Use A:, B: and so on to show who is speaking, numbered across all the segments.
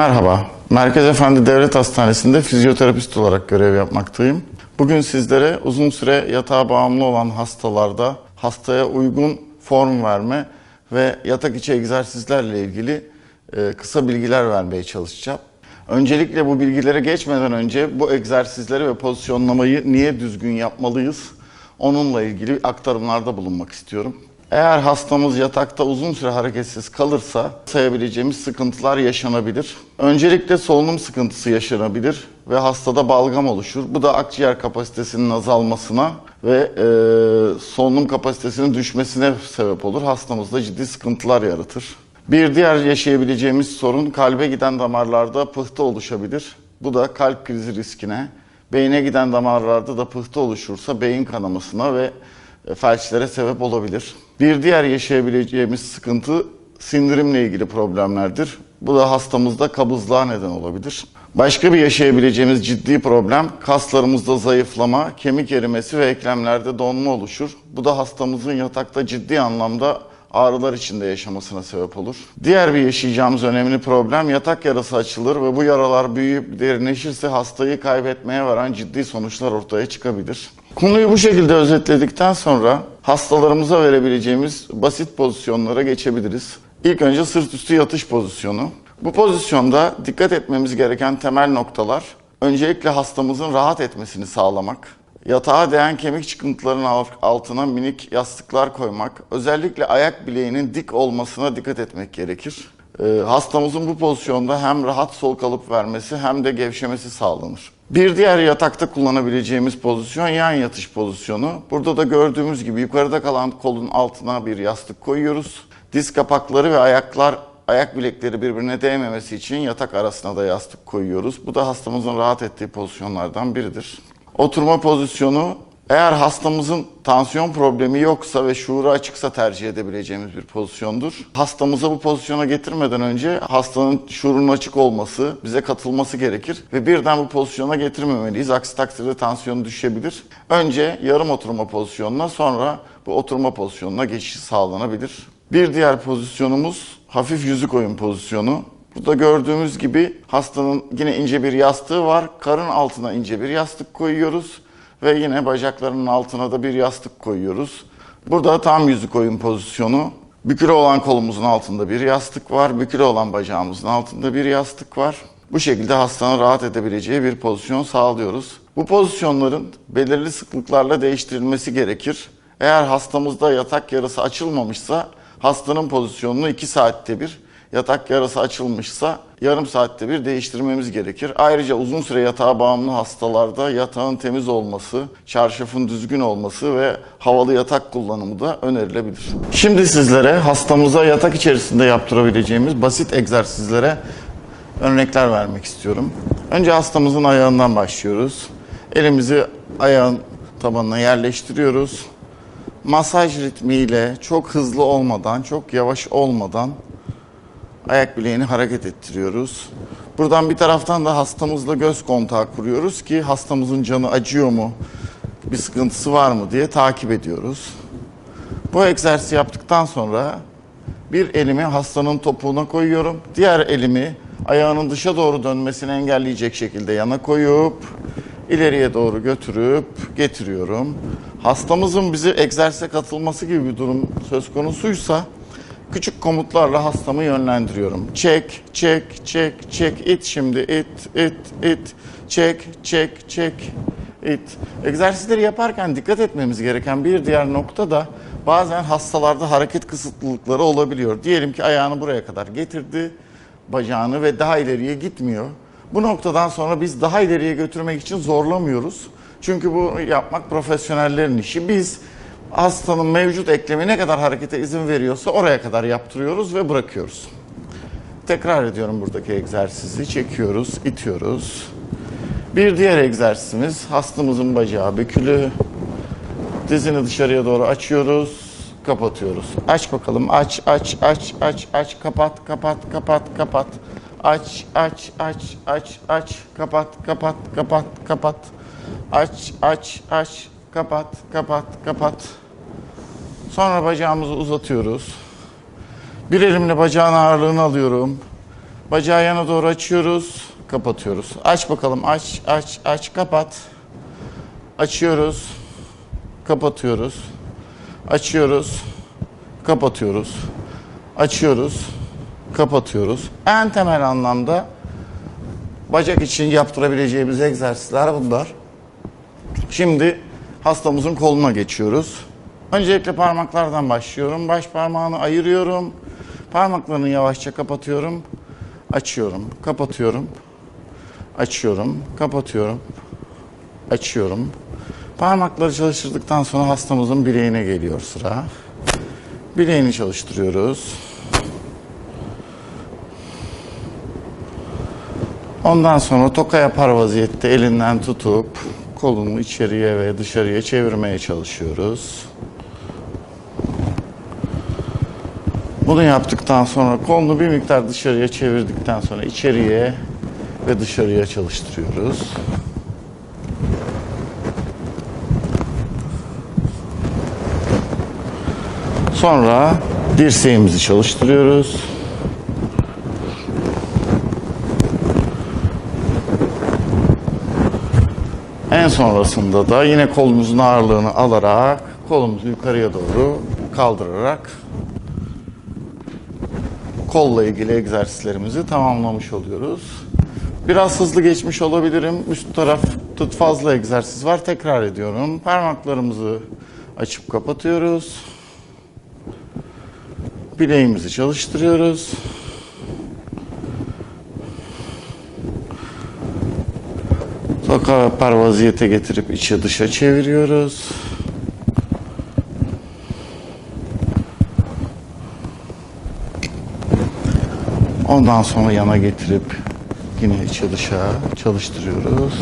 A: Merhaba, Merkez Efendi Devlet Hastanesi'nde fizyoterapist olarak görev yapmaktayım. Bugün sizlere uzun süre yatağa bağımlı olan hastalarda hastaya uygun form verme ve yatak içi egzersizlerle ilgili e, kısa bilgiler vermeye çalışacağım. Öncelikle bu bilgilere geçmeden önce bu egzersizleri ve pozisyonlamayı niye düzgün yapmalıyız? Onunla ilgili aktarımlarda bulunmak istiyorum. Eğer hastamız yatakta uzun süre hareketsiz kalırsa sayabileceğimiz sıkıntılar yaşanabilir. Öncelikle solunum sıkıntısı yaşanabilir ve hastada balgam oluşur. Bu da akciğer kapasitesinin azalmasına ve e, solunum kapasitesinin düşmesine sebep olur. Hastamızda ciddi sıkıntılar yaratır. Bir diğer yaşayabileceğimiz sorun kalbe giden damarlarda pıhtı oluşabilir. Bu da kalp krizi riskine, beyne giden damarlarda da pıhtı oluşursa beyin kanamasına ve e, felçlere sebep olabilir. Bir diğer yaşayabileceğimiz sıkıntı sindirimle ilgili problemlerdir. Bu da hastamızda kabızlığa neden olabilir. Başka bir yaşayabileceğimiz ciddi problem kaslarımızda zayıflama, kemik erimesi ve eklemlerde donma oluşur. Bu da hastamızın yatakta ciddi anlamda ağrılar içinde yaşamasına sebep olur. Diğer bir yaşayacağımız önemli problem yatak yarası açılır ve bu yaralar büyüyüp derinleşirse hastayı kaybetmeye varan ciddi sonuçlar ortaya çıkabilir. Konuyu bu şekilde özetledikten sonra hastalarımıza verebileceğimiz basit pozisyonlara geçebiliriz. İlk önce sırt üstü yatış pozisyonu. Bu pozisyonda dikkat etmemiz gereken temel noktalar öncelikle hastamızın rahat etmesini sağlamak, Yatağa değen kemik çıkıntılarının altına minik yastıklar koymak, özellikle ayak bileğinin dik olmasına dikkat etmek gerekir. Ee, hastamızın bu pozisyonda hem rahat sol kalıp vermesi hem de gevşemesi sağlanır. Bir diğer yatakta kullanabileceğimiz pozisyon yan yatış pozisyonu. Burada da gördüğümüz gibi yukarıda kalan kolun altına bir yastık koyuyoruz. Diz kapakları ve ayaklar ayak bilekleri birbirine değmemesi için yatak arasına da yastık koyuyoruz. Bu da hastamızın rahat ettiği pozisyonlardan biridir. Oturma pozisyonu eğer hastamızın tansiyon problemi yoksa ve şuuru açıksa tercih edebileceğimiz bir pozisyondur. Hastamıza bu pozisyona getirmeden önce hastanın şuurunun açık olması, bize katılması gerekir ve birden bu pozisyona getirmemeliyiz. Aksi takdirde tansiyonu düşebilir. Önce yarım oturma pozisyonuna sonra bu oturma pozisyonuna geçiş sağlanabilir. Bir diğer pozisyonumuz hafif yüzük oyun pozisyonu. Burada gördüğümüz gibi hastanın yine ince bir yastığı var. Karın altına ince bir yastık koyuyoruz ve yine bacaklarının altına da bir yastık koyuyoruz. Burada tam yüzük oyun pozisyonu. Bükülü olan kolumuzun altında bir yastık var. Bükülü olan bacağımızın altında bir yastık var. Bu şekilde hastanın rahat edebileceği bir pozisyon sağlıyoruz. Bu pozisyonların belirli sıklıklarla değiştirilmesi gerekir. Eğer hastamızda yatak yarısı açılmamışsa hastanın pozisyonunu 2 saatte bir yatak yarası açılmışsa yarım saatte bir değiştirmemiz gerekir. Ayrıca uzun süre yatağa bağımlı hastalarda yatağın temiz olması, çarşafın düzgün olması ve havalı yatak kullanımı da önerilebilir. Şimdi sizlere hastamıza yatak içerisinde yaptırabileceğimiz basit egzersizlere örnekler vermek istiyorum. Önce hastamızın ayağından başlıyoruz. Elimizi ayağın tabanına yerleştiriyoruz. Masaj ritmiyle çok hızlı olmadan, çok yavaş olmadan ayak bileğini hareket ettiriyoruz. Buradan bir taraftan da hastamızla göz kontağı kuruyoruz ki hastamızın canı acıyor mu, bir sıkıntısı var mı diye takip ediyoruz. Bu egzersizi yaptıktan sonra bir elimi hastanın topuğuna koyuyorum. Diğer elimi ayağının dışa doğru dönmesini engelleyecek şekilde yana koyup ileriye doğru götürüp getiriyorum. Hastamızın bizi egzersize katılması gibi bir durum söz konusuysa küçük komutlarla hastamı yönlendiriyorum. Çek, çek, çek, çek, it şimdi, it, it, it, çek, çek, çek, it. Egzersizleri yaparken dikkat etmemiz gereken bir diğer nokta da bazen hastalarda hareket kısıtlılıkları olabiliyor. Diyelim ki ayağını buraya kadar getirdi, bacağını ve daha ileriye gitmiyor. Bu noktadan sonra biz daha ileriye götürmek için zorlamıyoruz. Çünkü bu yapmak profesyonellerin işi. Biz hastanın mevcut eklemi ne kadar harekete izin veriyorsa oraya kadar yaptırıyoruz ve bırakıyoruz. Tekrar ediyorum buradaki egzersizi. Çekiyoruz, itiyoruz. Bir diğer egzersizimiz hastamızın bacağı bükülü. Dizini dışarıya doğru açıyoruz, kapatıyoruz. Aç bakalım. Aç, aç, aç, aç, aç. Kapat, kapat, kapat, kapat. Aç, aç, aç, aç, aç. Kapat, kapat, kapat, kapat. Aç, aç, aç. Kapat, kapat, kapat. Sonra bacağımızı uzatıyoruz. Bir elimle bacağın ağırlığını alıyorum. Bacağı yana doğru açıyoruz, kapatıyoruz. Aç bakalım, aç, aç, aç, kapat. Açıyoruz, kapatıyoruz. Açıyoruz, kapatıyoruz. Açıyoruz, kapatıyoruz. En temel anlamda bacak için yaptırabileceğimiz egzersizler bunlar. Şimdi hastamızın koluna geçiyoruz. Öncelikle parmaklardan başlıyorum. Baş parmağını ayırıyorum. Parmaklarını yavaşça kapatıyorum. Açıyorum, kapatıyorum. Açıyorum, kapatıyorum. Açıyorum. Parmakları çalıştırdıktan sonra hastamızın bileğine geliyor sıra. Bileğini çalıştırıyoruz. Ondan sonra toka yapar vaziyette elinden tutup kolunu içeriye ve dışarıya çevirmeye çalışıyoruz. Bunu yaptıktan sonra kolunu bir miktar dışarıya çevirdikten sonra içeriye ve dışarıya çalıştırıyoruz. Sonra dirseğimizi çalıştırıyoruz. Sonrasında da yine kolumuzun ağırlığını alarak kolumuzu yukarıya doğru kaldırarak kolla ilgili egzersizlerimizi tamamlamış oluyoruz. Biraz hızlı geçmiş olabilirim. Üst tarafta fazla egzersiz var. Tekrar ediyorum. Parmaklarımızı açıp kapatıyoruz. Bileğimizi çalıştırıyoruz. Toka yapar vaziyete getirip içe dışa çeviriyoruz. Ondan sonra yana getirip yine içe dışa çalıştırıyoruz.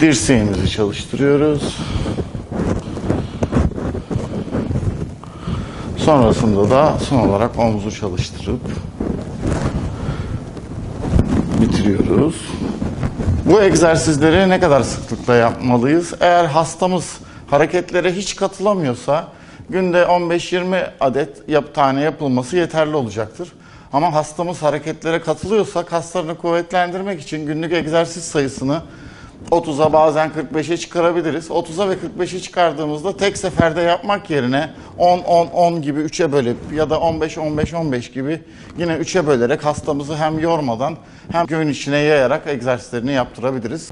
A: Dirseğimizi çalıştırıyoruz. Sonrasında da son olarak omuzu çalıştırıp bitiriyoruz. Bu egzersizleri ne kadar sıklıkla yapmalıyız? Eğer hastamız hareketlere hiç katılamıyorsa günde 15-20 adet yap tane yapılması yeterli olacaktır. Ama hastamız hareketlere katılıyorsa kaslarını kuvvetlendirmek için günlük egzersiz sayısını 30'a bazen 45'e çıkarabiliriz. 30'a ve 45'e çıkardığımızda tek seferde yapmak yerine 10 10 10 gibi 3'e bölüp ya da 15 15 15 gibi yine 3'e bölerek hastamızı hem yormadan hem gün içine yayarak egzersizlerini yaptırabiliriz.